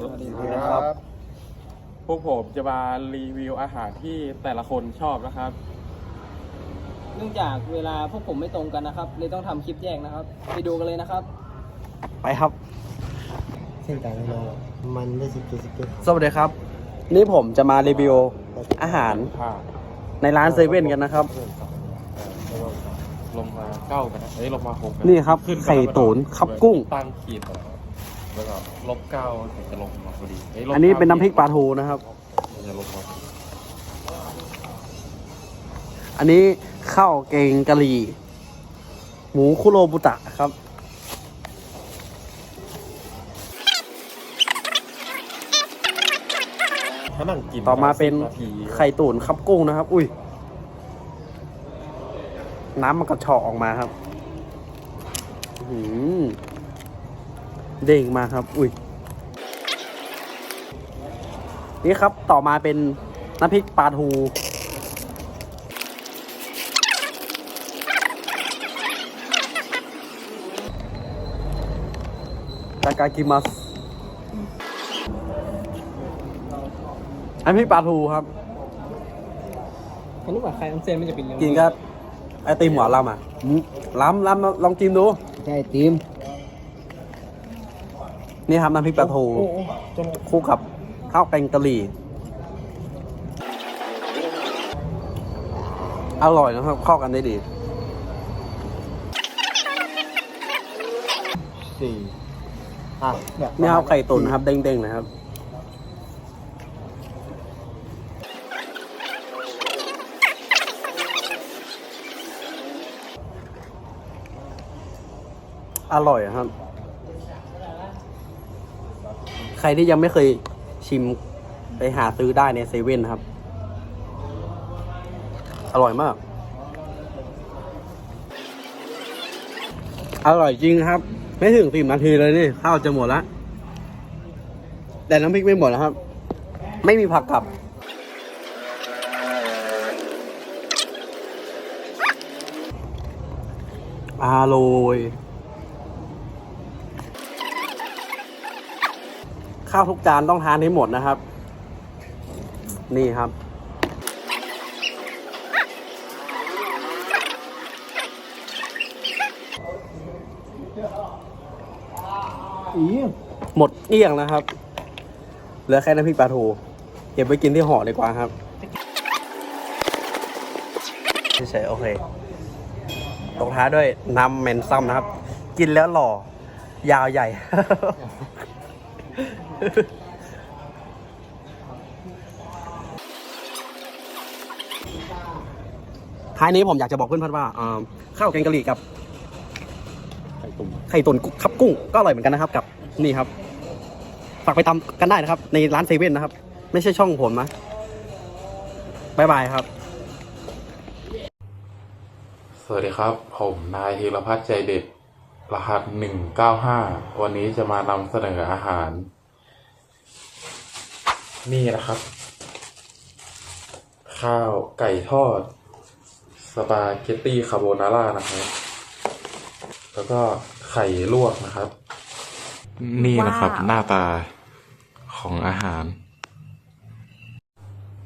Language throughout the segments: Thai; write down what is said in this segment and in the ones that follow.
สวัสดีครับ พวกผมจะมารีวิวอาหารที่แต่ละคนชอบนะครับ เนื่องจากเวลาพวกผมไม่ตรงกันนะครับ เลยต้องทำคลิปแยกนะครับ ไปดูกันเลยนะครับ ไปครับ เส้นกลางเรามันได้สิบเจ็ดสิบเจ็ดสวัสดีครับ นี่ผมจะมารีวิวอาหารผ้าในร้านเซเว่นกันนะครับ ลงมาเก้ากันนะเอ้ยลงมาหกกันี่ครับขึ้นไข่ตุ๋นครับกุ้ง ตั้งขีดนะครับ แล้วก็ลบเก้าถึงจะลงมาพอดียลบอันนี้เป็นก้าน้ำพริกปลาทูนะครับมันจะลงมาพอดีอันนี้ข้าวแกงกะหรี่ หมูคุโรบุตะครับถ้านั่งกินต่อมาเป็นสิบนาทีไข่ตุ๋นครับกุ้งนะครับ อุ้ย น้ำมันกระเฉาะออกมาครับ อื้อหือ เด้งมาครับ อุ้ย นี่ครับต่อมาเป็นน้ำพริกปลาทูกากากิมัสน้ำพริกปลาทูครับอันนี้ว่าไข่ออนเซนมันจะเป็นยังไงกินก็ไอติมหวานลำอะล้ำล้ำลองกินดู ใช่ทีม นี่ครับน้ำพริกปลาทูโอ้โหจนคู่กับข้าวแกงกะหรี่ อร่อยนะครับเข้ากันได้ดีสี่อะเนี่ยนี่ครับไข่ตุ๋นนะครับ เด้งๆนะครับอร่อยครับ ใครที่ยังไม่เคยชิมไปหาซื้อได้ในเซเว่นนะครับ อร่อยมาก อร่อยจริงครับ ไม่ถึงสิบนาทีเลยนี่ข้าวจะหมดละแต่น้ำพริกไม่หมดนะครับ ไม่มีผักกลับอร่อย ข้าวทุกจานต้องทานให้หมดนะครับ นี่ครับ หมดเกลี้ยงนะครับ เหลือแค่น้ำพริกปลาทูเก็บไว้กินที่ห่อดีกว่าครับเฉยๆโอเคตกท้ายด้วยน้ำเมนซัมนะครับ กินแล้วหล่อยาวใหญ่ ท้ายนี้ผมอยากจะบอกเพื่อนๆว่าอ่าข้าวแกงกะหรี่กับไข่ตุ๋นไข่ตุ๋นคับกุ้งก็อร่อยเหมือนกันนะครับกับนี่ครับ ฝากไปตามกันได้นะครับ ในร้านเซเว่นนะครับ ไม่ใช่ช่องผมนะบายบายครับ สวัสดีครับ ผมนายธีรพัฒน์ใจเด็ด รหัสหนึ่งเก้าห้าวันนี้จะมานำเสนออาหาร นี่นะครับ ข้าวไก่ทอด สปาเกตตี้คาโบนาร่านะครับ แล้วก็ไข่ลวกนะครับ นี่นะครับ หน้าตาของอาหาร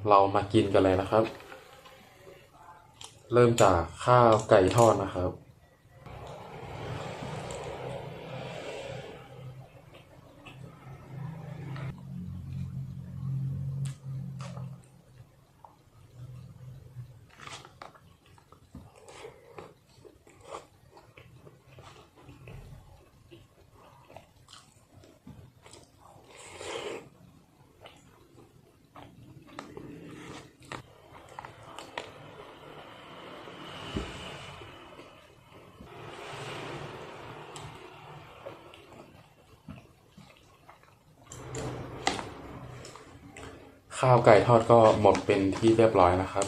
เรามากินกันเลยนะครับ เริ่มจากข้าวไก่ทอดนะครับ ข้าวไก่ทอดก็หมดเป็นที่เรียบร้อยนะครับ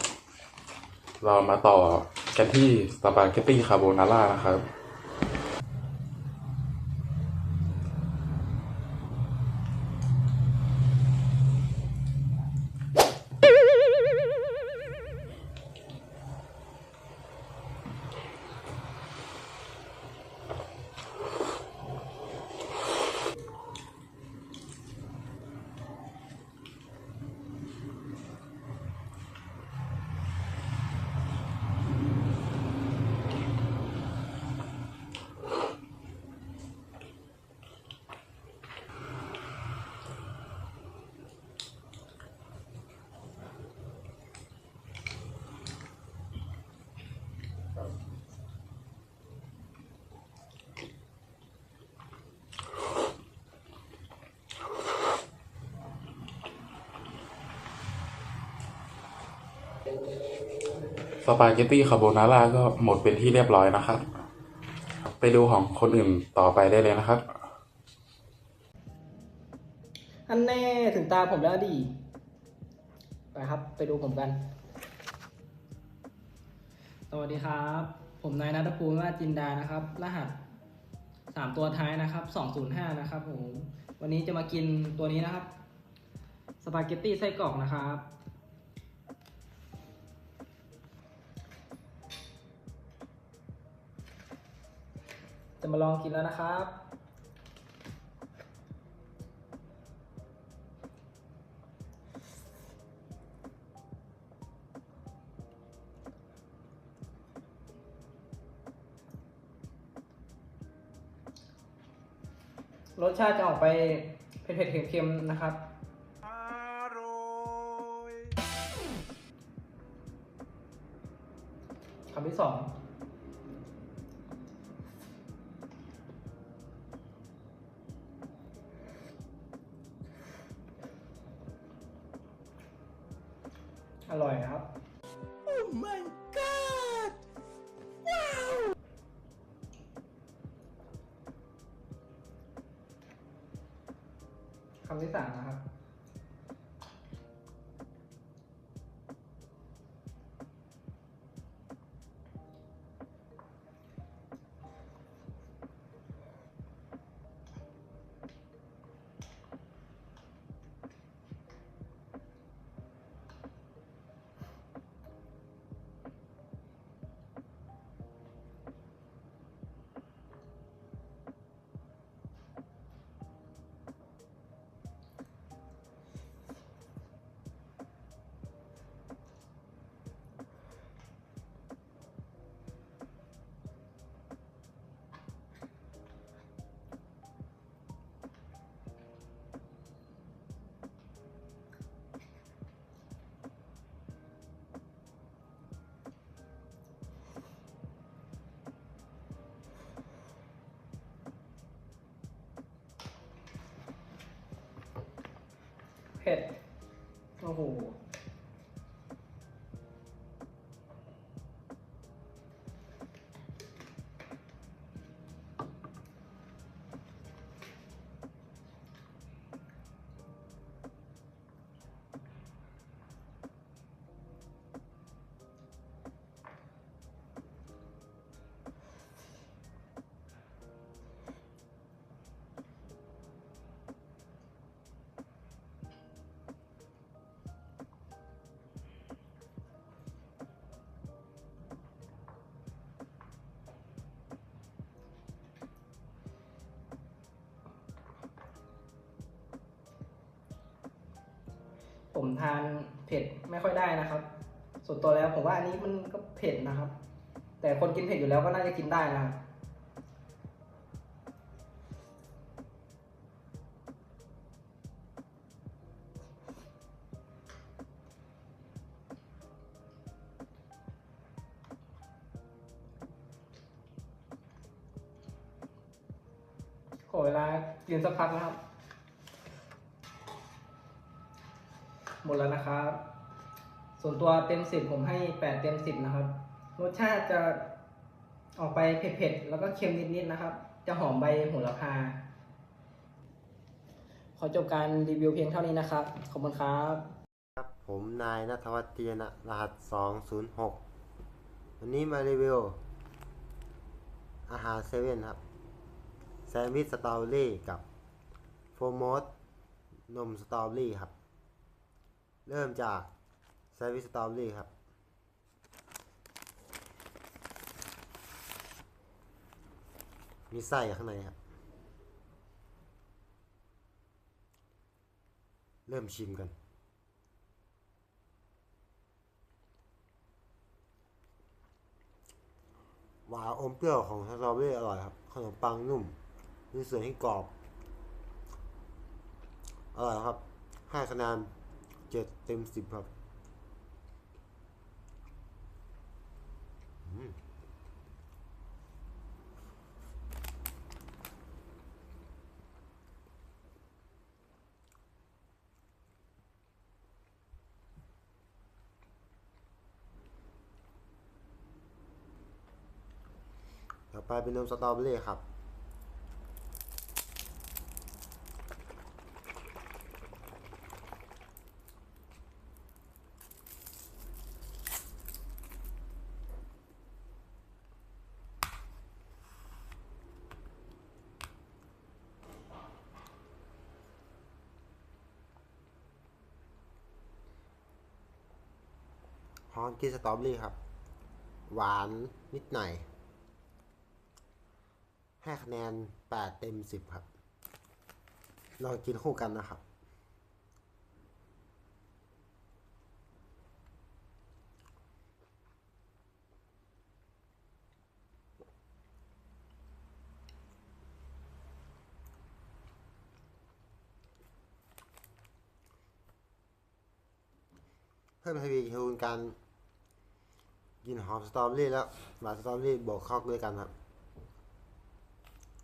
เรามาต่อกันที่สปาเกตตี้คาโบนาร่านะครับ สปาเกตตี้คาโบนาร่าก็หมดเป็นที่เรียบร้อยนะครับ ไปดูของคนอื่นต่อไปได้เลยนะครับ อันแน่ถึงตาผมแล้วดี ไปครับ ไปดูผมกัน สวัสดีครับ ผมนายนัทภูมิว่าจินดานะครับ รหัสสามตัวท้ายนะครับสองศูนย์ห้านะครับผม วันนี้จะมากินตัวนี้นะครับ สปาเกตตี้ไส้กรอกนะครับ จะมาลองกินแล้วนะครับรสชาติจะออกไปเผ็ดๆเค็มๆนะครับ คำที่สอง อร่อยครับ เผ็ด โอ้โห ผมทานเผ็ดไม่ค่อยได้นะครับ ส่วนตัวแล้วผมว่าอันนี้มันก็เผ็ดนะครับ แต่คนกินเผ็ดอยู่แล้วก็น่าจะกินได้นะครับขอเวลากินสักพักนะครับ หมดแล้วนะครับ ส่วนตัวเต็มสิบผมให้แปดเต็มสิบนะครับ รสชาติจะออกไปเผ็ดๆ แล้วก็เค็มนิดๆนะครับ จะหอมใบโหระพา ขอจบการรีวิวเพียงเท่านี้นะครับ ขอบคุณครับ ครับผมนายนัทวัฒน์ตียนะรหัส 206 วันนี้มารีวิว อาหารเซเว่นครับ แซนด์วิชสตรอเบอรี่กับโฟร์โมสนมสตรอเบอรี่ครับ เริ่มจากแซนด์วิชสตรอเบอรี่ครับ มีไส้ข้างในครับ เริ่มชิมกัน หวานอมเปรี้ยวของสตรอเบอรี่อร่อยครับ ขนมปังนุ่ม มีส่วนที่กรอบ อร่อยครับให้คะแนน เจ็ดเต็มสิบครับต่อไปเป็นนมสตรอเบอรี่ครับ ฮอนกินสตรอเบอรี่ครับ หวานนิดหน่อยให้คะแนน 8 เต็ม 10 ครับ ลองกินคู่กันนะครับ เพิ่มทวีคูณการ กินหอมสตรอเบอรี่แล้วหวานสตรอเบอรี่บวกเข้าด้วยกันครับ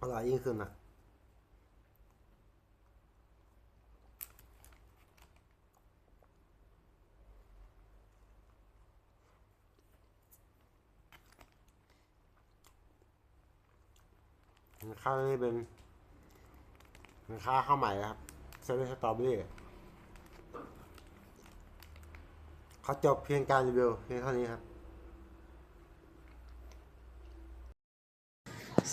อร่อยยิ่งขึ้นอะข้าวนี่เป็นเป็นข้าวข้าวใหม่นะครับเซเว่นสตรอเบอรี่เขาจบเพียงการรีวิวเพียงเท่านี้ครับ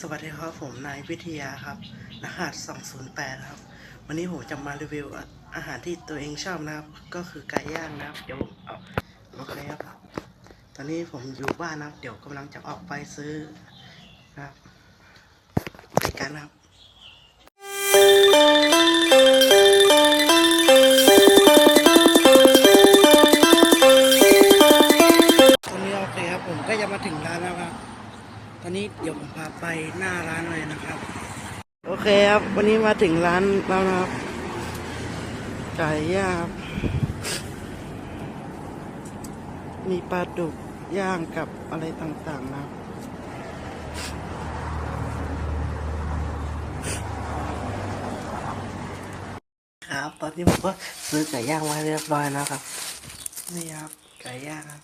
สวัสดีครับผมนายวิทยาครับรหัส208 ครับ วันนี้ผมจะมารีวิวอาหารที่ตัวเองชอบนะครับ ก็คือไก่ย่างนะครับ เดี๋ยวเอาโอเคครับ ตอนนี้ผมอยู่บ้านนะครับ เดี๋ยวกำลังจะออกไปซื้อนะครับไปกันนะครับตอนนี้โอเคครับผมก็จะมาถึงร้านแล้วครับ ตอนนี้เดี๋ยวผมพาไปหน้าร้านเลยนะครับ โอเคครับ วันนี้มาถึงร้านแล้วนะครับไก่ย่างครับมีปลาดุกย่างกับอะไรต่างๆนะครับครับ ตอนนี้ผมก็ซื้อไก่ย่างมาเรียบร้อยนะครับ นี่ครับ ไก่ย่างครับ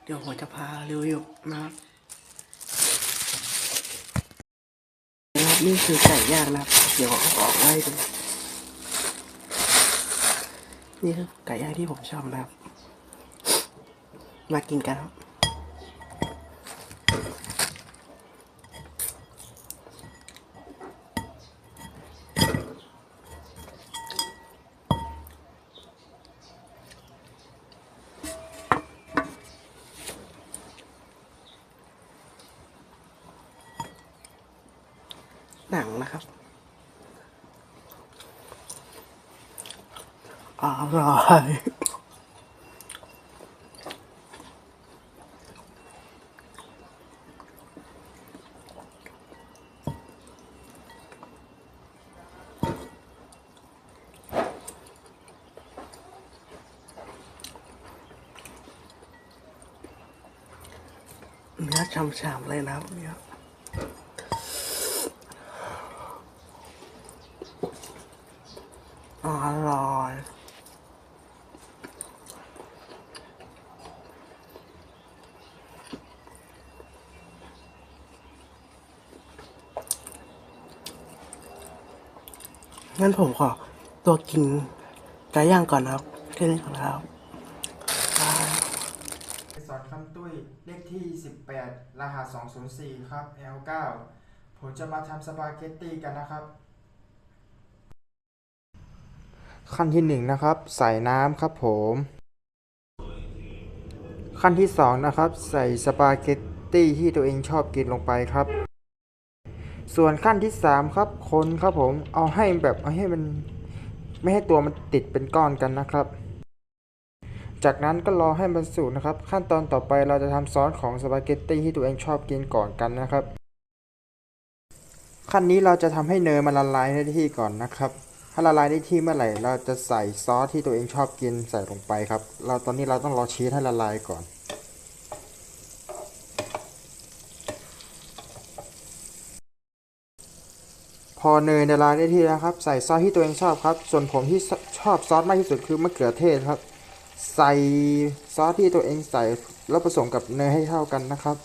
เดี๋ยวผมจะพารีวิวนะครับนะครับนี่คือไก่ย่างนะครับ เดี๋ยวเอาออกไว้ดูนี่คือไก่ย่างที่ผมชอบนะครับ มากินกันครับ หนังนะครับ อร่อยเนื้อฉ่ำๆเลยนะเนี่ยอร่อย งั้นผมขอตัวกินไก่ย่างก่อนนะครับแค่นี้ก่อนนะครับสอนคำตุ้ยเลขที่ 18 รหัส 204 ครับ L9 ผมจะมาทำสปาเกตตี้กันนะครับ ขั้นที่1นะครับ ใส่น้ำครับผม ขั้นที่2นะครับ ใส่สปาเกตตี้ที่ตัวเองชอบกินลงไปครับ ส่วนขั้นที่3ครับคนครับผมเอาให้แบบเอาให้มันไม่ให้ตัวมันติดเป็นก้อนกันนะครับ จากนั้นก็รอให้มันสุกนะครับ ขั้นตอนต่อไปเราจะทำซอสของสปาเกตตี้ที่ตัวเองชอบกินก่อนกันนะครับ ขั้นนี้เราจะทำให้เนยมันละลายในที่ก่อนนะครับ ถ้าละลายในที่เมื่อไหร่ เราจะใส่ซอสที่ตัวเองชอบกินใส่ลงไปครับ เราตอนนี้เราต้องรอชีสให้ละลายก่อน พอเนยในลายได้ที่แล้วครับ ใส่ซอสที่ตัวเองชอบครับ ส่วนผมที่ชอบซอสมากที่สุดคือมะเขือเทศครับ ใส่ซอสที่ตัวเองใส่แล้วผสมกับเนยให้เท่ากันนะครับ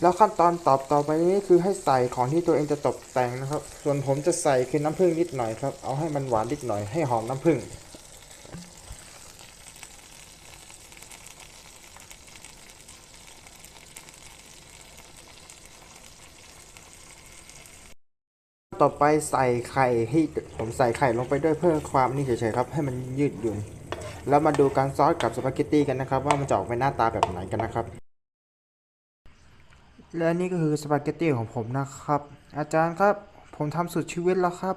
แล้วขั้นตอนต่อต่อไปนี้คือให้ใส่ของที่ตัวเองจะตกแต่งนะครับ ส่วนผมจะใส่คือน้ำผึ้งนิดหน่อยครับ เอาให้มันหวานนิดหน่อยให้หอมน้ำผึ้ง ต่อไปใส่ไข่ให้ผมใส่ไข่ลงไปด้วยเพื่อความนี่เฉยๆครับ ให้มันยืดหยุ่น แล้วมาดูการซอสกับสปาเกตตี้กันนะครับ ว่ามันจะออกเป็นหน้าตาแบบไหนกันนะครับ และนี่ก็คือสปาเกตตี้ของผมนะครับ อาจารย์ครับ ผมทำสุดชีวิตแล้วครับ